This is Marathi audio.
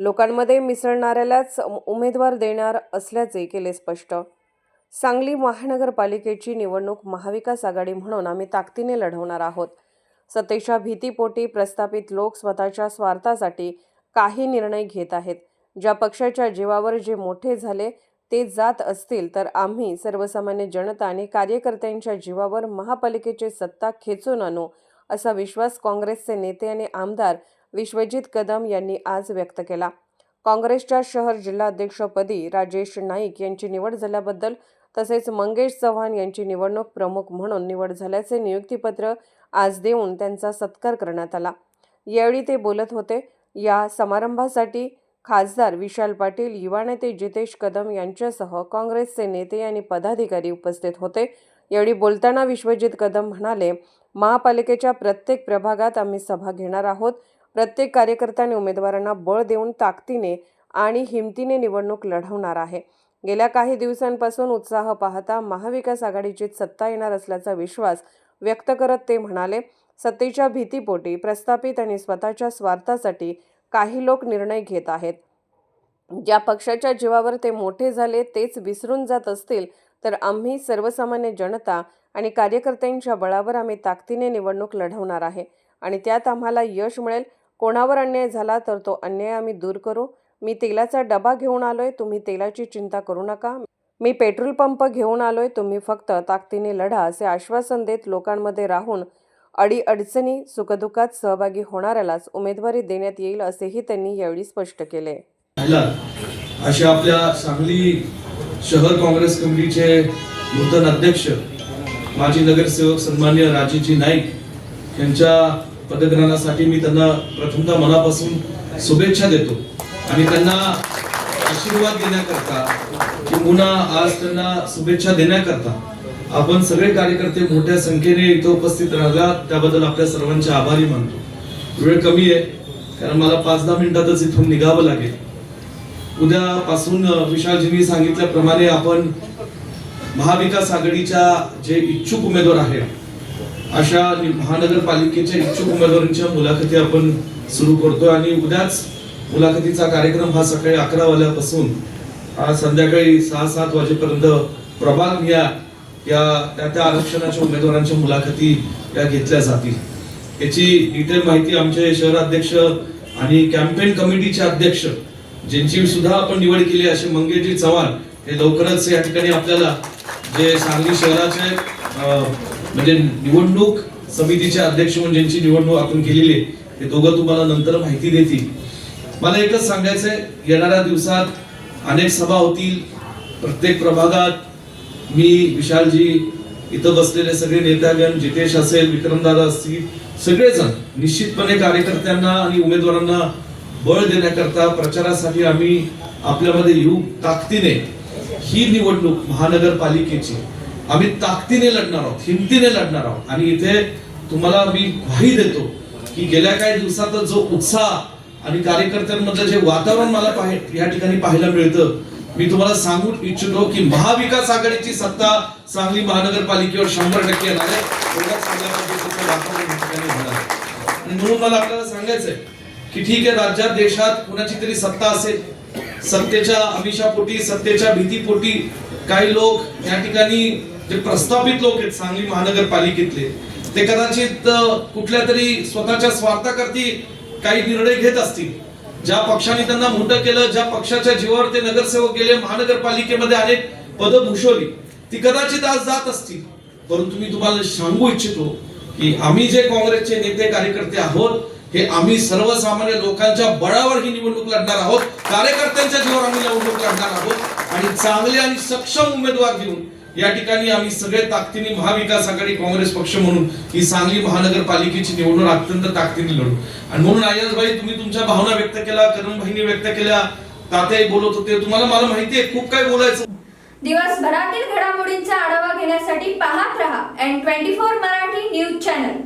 लोकांमध्ये मिसळणाऱ्यालाच उमेदवार देणार असल्याचे केले स्पष्ट. सांगली महानगरपालिकेची निवडणूक महाविकास आघाडी म्हणून आम्ही ताकदीने लढवणार आहोत. सत्तेच्या भीतीपोटी प्रस्थापित लोक स्वतःच्या स्वार्थासाठी काही निर्णय घेत आहेत. ज्या पक्षाच्या जीवावर जे मोठे झाले ते जात असतील तर आम्ही सर्वसामान्य जनता आणि कार्यकर्त्यांच्या जीवावर महापालिकेची सत्ता खेचून आणू असा विश्वास काँग्रेसचे नेते आणि आमदार विश्वजित कदम यांनी आज व्यक्त केला. काँग्रेसच्या शहर जिल्हाध्यक्षपदी राजेश नाईक यांची निवड झाल्याबद्दल तसेच मंगेश चव्हाण यांची निवडणूक प्रमुख म्हणून निवड झाल्याचे नियुक्तीपत्र आज देऊन त्यांचा सत्कार करण्यात आला. यावेळी ते बोलत होते या समारंभासाठी खासदार विशाल पाटील युवा नेते जितेश कदम यांच्यासह काँग्रेसचे नेते आणि पदाधिकारी उपस्थित होते. यावेळी बोलताना विश्वजित कदम म्हणाले महापालिकेच्या प्रत्येक प्रभागात आम्ही सभा घेणार आहोत. प्रत्येक कार्यकर्त्याने उमेदवारांना बळ देऊन ताकदीने आणि हिमतीने निवडणूक लढवणार आहे. गेल्या काही दिवसांपासून उत्साह पाहता महाविकास आघाडीची सत्ता येणार असल्याचा विश्वास व्यक्त करत ते म्हणाले सत्तेच्या भीतीपोटी प्रस्थापित आणि स्वतःच्या स्वार्थासाठी काही लोक निर्णय घेत आहेत. ज्या पक्षाच्या जीवावर ते मोठे झाले तेच विसरून जात असतील तर आम्ही सर्वसामान्य जनता आणि कार्यकर्त्यांच्या बळावर आम्ही ताकदीने निवडणूक लढवणार आहे आणि त्यात आम्हाला यश मिळेल कोणावर अन्याय झाला तर तो अन्याय आम्ही दूर करू. मी तेलाचा डबा घेऊन आलोय तुम्ही तेलाची चिंता करू नका. मी पेट्रोल पंप घेऊन आलोय तुम्ही फक्त ताकदीने लढा असे आश्वासन देत लोकांमध्ये राहून अडीअडचणी सुखदुःखात सहभागी होणाऱ्यालाच उमेदवारी देण्यात येईल असेही त्यांनी यावेळी स्पष्ट केले. असे आपल्या सांगली शहर काँग्रेस कमिटीचे नूतन अध्यक्ष माजी नगरसेवक सन्मान्य राजीजी नाईक यांच्या पदग्रहणासाठी मी त्यांना प्रथमतः मनापासून शुभेच्छा देतो. आणि त्यांना आशीर्वाद देण्याकरता किंबहुना आज त्यांना शुभेच्छा देण्याकरता आपण सगळे कार्यकर्ते मोठ्या संख्येने इथं उपस्थित राहिला त्याबद्दल आपल्या सर्वांचे आभारी मानतो. वेळ कमी आहे कारण मला पाच दहा मिनिटातच इथून निघावं लागेल. उद्यापासून विशालजींनी सांगितल्याप्रमाणे आपण महाविकास आघाडीच्या जे इच्छुक उमेदवार आहेत अशा महानगरपालिकेच्या इच्छुक उमेदवारांच्या मुलाखती आपण सुरू करतोय. आणि उद्याच मुलाखतीचा कार्यक्रम हा सकाळी अकरा वाजल्यापासून आज संध्याकाळी सहा सात वाजेपर्यंत प्रभाग घ्या या त्या त्या आरक्षणाच्या उमेदवारांच्या मुलाखती या घेतल्या जातील. याची डिटेल माहिती आमचे शहराध्यक्ष आणि कॅम्पेन कमिटीचे अध्यक्ष ज्यांची सुद्धा आपण निवड केली असे मंगेशजी चव्हाण हे लवकरच या ठिकाणी आपल्याला जे सांगली शहराचे अं, म्हणजे निवडणूक समितीचे अध्यक्ष म्हणून ज्यांची निवडणूक आपण केलेली आहे ते दोघं तुम्हाला नंतर माहिती देतील. मला एकच सांगायचंय येणाऱ्या दिवसात अनेक सभा होतील प्रत्येक प्रभागात. मी विशालजी इथं बसलेले सगळे नेतागण जितेश असेल विक्रमदादा असतील सगळेजण निश्चितपणे कार्यकर्त्यांना आणि उमेदवारांना बळ देण्याकरता प्रचारासाठी आम्ही आपल्यामध्ये येऊ ताकदीने ही निवडणूक महानगरपालिकेची. आम्ही ताकदीने लढणार आहोत हिमतीने लढणार आहोत. आणि इथे तुम्हाला मी ग्वाही देतो की गेल्या काही दिवसात जो उत्साह आणि कार्यकर्त्यांमधलं जे वातावरण मला पाहे- या ठिकाणी पाहायला मिळतं मी तुम्हाला सांगू इच्छितो की महाविकास आघाडीची सत्ता सांगली महानगरपालिकेवर शंभर टक्के येणार आहे. म्हणून मला आपल्याला सांगायचंय की ठीक आहे राज्यात देशात कुणाची तरी सत्ता असेल सत्तेच्या अमिषापोटी सत्तेच्या भीतीपोटी काही लोक या ठिकाणी जे प्रस्थापित लोक आहेत सांगली महानगरपालिकेतले ते कदाचित कुठल्या तरी स्वतःच्या स्वार्थाकरती काही निर्णय घेत असतील. ज्या पक्षाने त्यांना मोठं केलं ज्या पक्षाच्या जीवावर ते नगरसेवक गेले महानगरपालिकेमध्ये अनेक पदं भूषवली ती कदाचित आज जात असतील. परंतु मी तुम्हाला सांगू इच्छितो की आम्ही जे काँग्रेसचे नेते कार्यकर्ते आहोत हे आम्ही सर्वसामान्य लोकांच्या बळावर ही निवडणूक लढणार आहोत. कार्यकर्त्यांच्या जीवावर आम्ही निवडणूक लढणार आहोत. आणि चांगले आणि सक्षम उमेदवार घेऊन या ठिकाणी आम्ही सगळे ताकदीने महाविकास आघाडी काँग्रेस पक्ष म्हणून ही सांगली महानगरपालिकेची निवडणूक अत्यंत ताकदीने लढू. आणि म्हणून आयसबाई तुम्ही तुमच्या भावना व्यक्त केल्या करणभाईने व्यक्त केल्या. तात्याही बोलत होते. तुम्हाला मला माहिती आहे खूप काही बोलायचं. दिवसभरातील घडामोडींचा आढावा घेण्यासाठी पाहत रहा N twenty four Marathi news channel.